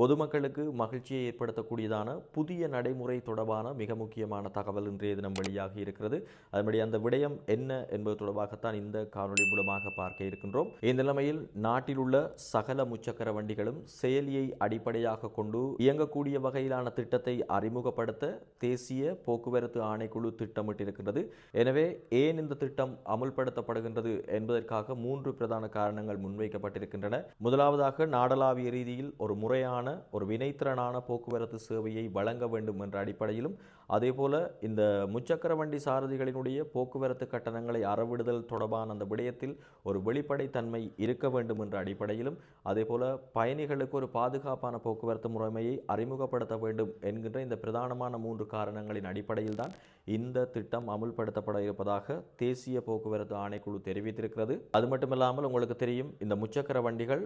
பொதுமக்களுக்கு மகிழ்ச்சியை ஏற்படுத்தக்கூடியதான புதிய நடைமுறை தொடர்பான மிக முக்கியமான தகவல் இன்றைய தினம் வெளியாகி இருக்கிறது. அதன்படி அந்த விடயம் என்ன என்பது தொடர்பாகத்தான் இந்த காணொளி மூலமாக பார்க்க இருக்கின்றோம். இந்த நிலைமையில் நாட்டில் உள்ள சகல முச்சக்கர வண்டிகளும் செயலியை அடிப்படையாக கொண்டு இயங்கக்கூடிய வகையிலான திட்டத்தை அறிமுகப்படுத்த தேசிய போக்குவரத்து ஆணைக்குழு திட்டமிட்டிருக்கின்றது. எனவே ஏன் இந்த திட்டம் அமுல்படுத்தப்படுகின்றது என்பதற்காக மூன்று பிரதான காரணங்கள் முன்வைக்கப்பட்டிருக்கின்றன. முதலாவதாக நாடளாவிய ரீதியில் ஒரு முறையான ஒரு வினைத்திறனான போக்குவரத்து சேவையை வழங்க வேண்டும் என்ற அடிப்படையிலும் அதேபோல இந்த முச்சக்கர வண்டி சாரதிகளினுடைய போக்குவரத்து கட்டணங்களை அறவிடுதல் தொடர்பான அந்த விடயத்தில் ஒரு வெளிப்படைத்தன்மை இருக்க வேண்டும் என்ற அடிப்படையிலும் அதே போல் பயணிகளுக்கு ஒரு பாதுகாப்பான போக்குவரத்து முறைமையை அறிமுகப்படுத்த வேண்டும் என்கின்ற இந்த பிரதானமான மூன்று காரணங்களின் அடிப்படையில் தான் இந்த திட்டம் அமுல்படுத்தப்பட இருப்பதாக தேசிய போக்குவரத்து ஆணைக்குழு தெரிவித்திருக்கிறது. அது மட்டுமில்லாமல் உங்களுக்கு தெரியும் இந்த முச்சக்கர வண்டிகள்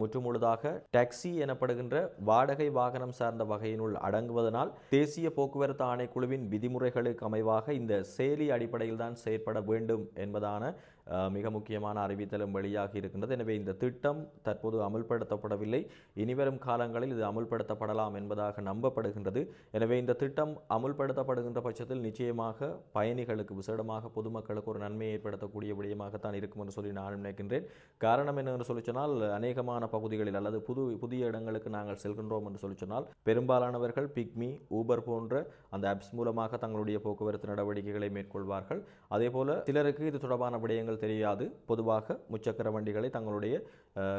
முற்றுமுழுதாக டாக்ஸி எனப்படுகின்ற வாடகை வாகனம் சார்ந்த வகையினுள் அடங்குவதனால் தேசிய போக்குவரத்து ஆணை ஆணைக்குழுவின் விதிமுறைகளுக்கு அமைவாக இந்த செயலி அடிப்படையில் தான் செயற்பட வேண்டும் என்பதான மிக முக்கியமான அறிவித்தலும் வெளியாகி இருக்கின்றது. எனவே இந்த திட்டம் தற்போது அமுல்படுத்தப்படவில்லை. இனிவரும் காலங்களில் இது அமுல்படுத்தப்படலாம் என்பதாக நம்பப்படுகின்றது. எனவே இந்த திட்டம் அமுல்படுத்தப்படுகின்ற பட்சத்தில் நிச்சயமாக பயணிகளுக்கு விசேடமாக பொதுமக்களுக்கு ஒரு நன்மையை ஏற்படுத்தக்கூடிய விடயமாகத்தான் இருக்கும் என்று சொல்லி நான் நினைக்கின்றேன். காரணம் என்னென்று சொல்லி சொன்னால் அநேகமான பகுதிகளில் அல்லது புது புதிய இடங்களுக்கு நாங்கள் செல்கின்றோம் என்று சொல்லி சொன்னால் பெரும்பாலானவர்கள் பிக்மி ஊபர் போன்ற அந்த ஆப்ஸ் மூலமாக தங்களுடைய போக்குவரத்து நடவடிக்கைகளை மேற்கொள்வார்கள். அதே போல சிலருக்கு இது தொடர்பான விடயங்கள் தெரியாது. பொதுவாக முச்சக்கர வண்டிகளை தங்களுடைய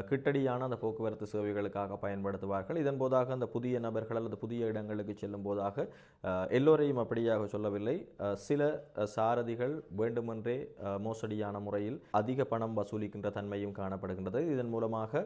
கிட்டடியான அந்த போக்குவரத்து சேவைகளுக்காக பயன்படுத்துவார்கள். இதன் போதாக அந்த புதிய நபர்கள் அல்லது புதிய இடங்களுக்கு செல்லும் போதாக எல்லோரையும் அப்படியாக சொல்லவில்லை. சில சாரதிகள் வேண்டுமென்றே மோசடியான முறையில் அதிக பணம் வசூலிக்கின்ற தன்மையும் காணப்படுகின்றது. இதன் மூலமாக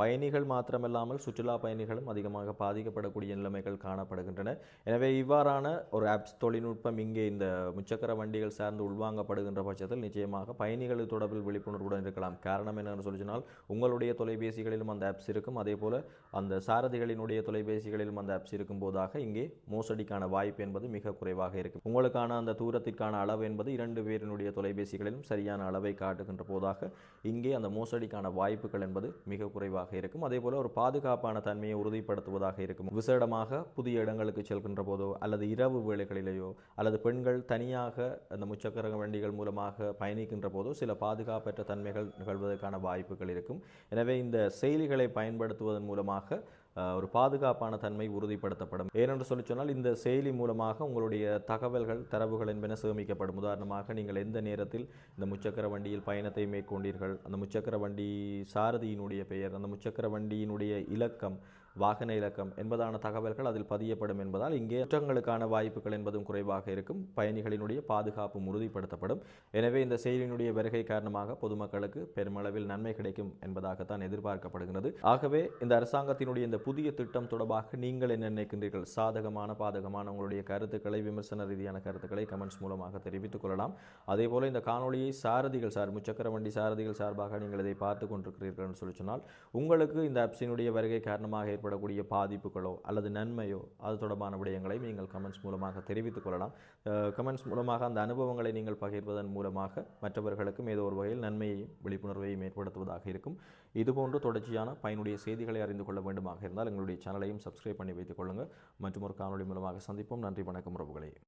பயணிகள் மாத்திரமல்லாமல் சுற்றுலா பயணிகளும் அதிகமாக பாதிக்கப்படக்கூடிய நிலைமைகள் காணப்படுகின்றன. எனவே இவ்வாறான ஒரு ஆப்ஸ் தொழில்நுட்பம் இங்கே இந்த முச்சக்கர வண்டிகள் சார்ந்து உள்வாங்கப்படுகின்ற பட்சத்தில் நிச்சயமாக பயணிகள் தொடர்பில் விழிப்புணர்வுடன் இருக்கலாம். காரணம் என்னென்னு சொல்லி சொன்னால் உங்களுடைய தொலைபேசிகளிலும் அந்த ஆப்ஸ் இருக்கும். அதே போல் அந்த சாரதிகளினுடைய தொலைபேசிகளிலும் அந்த ஆப்ஸ் இருக்கும் போதாக இங்கே மோசடிக்கான வாய்ப்பு என்பது மிக குறைவாக இருக்கும் உங்களுக்கான அந்த தூரத்திற்கான அளவு என்பது இரண்டு பேரினுடைய தொலைபேசிகளிலும் சரியான அளவை காட்டுகின்ற போதாக இங்கே அந்த மோசடிக்கான வாய்ப்புகள் என்பது மிக குறைவாக இருக்கும். அதே போல் ஒரு பாதுகாப்பான தன்மையை உறுதிப்படுத்துவதாக இருக்கும். விசேடமாக புதிய இடங்களுக்கு செல்கின்ற போதோ அல்லது இரவு வேலைகளிலேயோ அல்லது பெண்கள் தனியாக அந்த முச்சக்கர வண்டிகள் மூலமாக பயணிக்கின்ற போதோ சில பாதுகாப்பற்ற தன்மைகள் நிகழ்வதற்கான வாய்ப்புகள் இருக்கும். எனவே இந்த செயலிகளை பயன்படுத்துவதன் மூலமாக ஒரு பாதுகாப்பான தன்மை உறுதிப்படுத்தப்படும். ஏனென்று சொல்லி சொன்னால் இந்த செயலி மூலமாக உங்களுடைய தகவல்கள் தரவுகள் என்பன சேமிக்கப்படும். உதாரணமாக நீங்கள் எந்த நேரத்தில் இந்த முச்சக்கர வண்டியில் பயணத்தை மேற்கொண்டீர்கள் அந்த முச்சக்கர வண்டி சாரதியினுடைய பெயர் அந்த முச்சக்கர வண்டியினுடைய இலக்கம் வாகன இலக்கம் என்பதான தகவல்கள் அதில் பதியப்படும் என்பதால் இங்கே குற்றங்களுக்கான வாய்ப்புகள் என்பதும் குறைவாக இருக்கும். பயணிகளினுடைய பாதுகாப்பும் உறுதிப்படுத்தப்படும். எனவே இந்த செயலினுடைய வருகை காரணமாக பொதுமக்களுக்கு பெருமளவில் நன்மை கிடைக்கும் என்பதாகத்தான் எதிர்பார்க்கப்படுகிறது ஆகவே இந்த அரசாங்கத்தினுடைய இந்த புதிய திட்டம் தொடர்பாக நீங்கள் என்ன நினைக்கின்றீர்கள்? சாதகமான பாதகமான உங்களுடைய கருத்துக்களை விமர்சன ரீதியான கருத்துக்களை கமெண்ட்ஸ் மூலமாக தெரிவித்துக் கொள்ளலாம். அதே போல இந்த காணொலியை சாரதிகள் சார் முச்சக்கர வண்டி சாரதிகள் சார்பாக நீங்கள் இதை பார்த்து கொண்டிருக்கிறீர்கள் சொல்லி சொன்னால் உங்களுக்கு இந்த ஆப்ஸினுடைய வருகை காரணமாக ஏற்படக்கூடிய பாதிப்புகளோ அல்லது நன்மையோ அது தொடர்பான விடயங்களை நீங்கள் கமெண்ட்ஸ் மூலமாக தெரிவித்துக் கொள்ளலாம். கமெண்ட்ஸ் மூலமாக அந்த அனுபவங்களை நீங்கள் பகிர்வதன் மூலமாக மற்றவர்களுக்கும் ஏதோ ஒரு வகையில் நன்மையையும் விழிப்புணர்வையும் ஏற்படுத்துவதாக இருக்கும். இதுபோன்று தொடர்ச்சியான பயனுடைய செய்திகளை அறிந்து கொள்ள வேண்டுமாக இருந்தால் எங்களுடைய சேனலையும் சப்ஸ்கிரைப் பண்ணி வைத்துக் கொள்ளுங்கள் மற்றும் ஒரு காணொளி மூலமாக சந்திப்போம். நன்றி வணக்கம் உறவுகளே.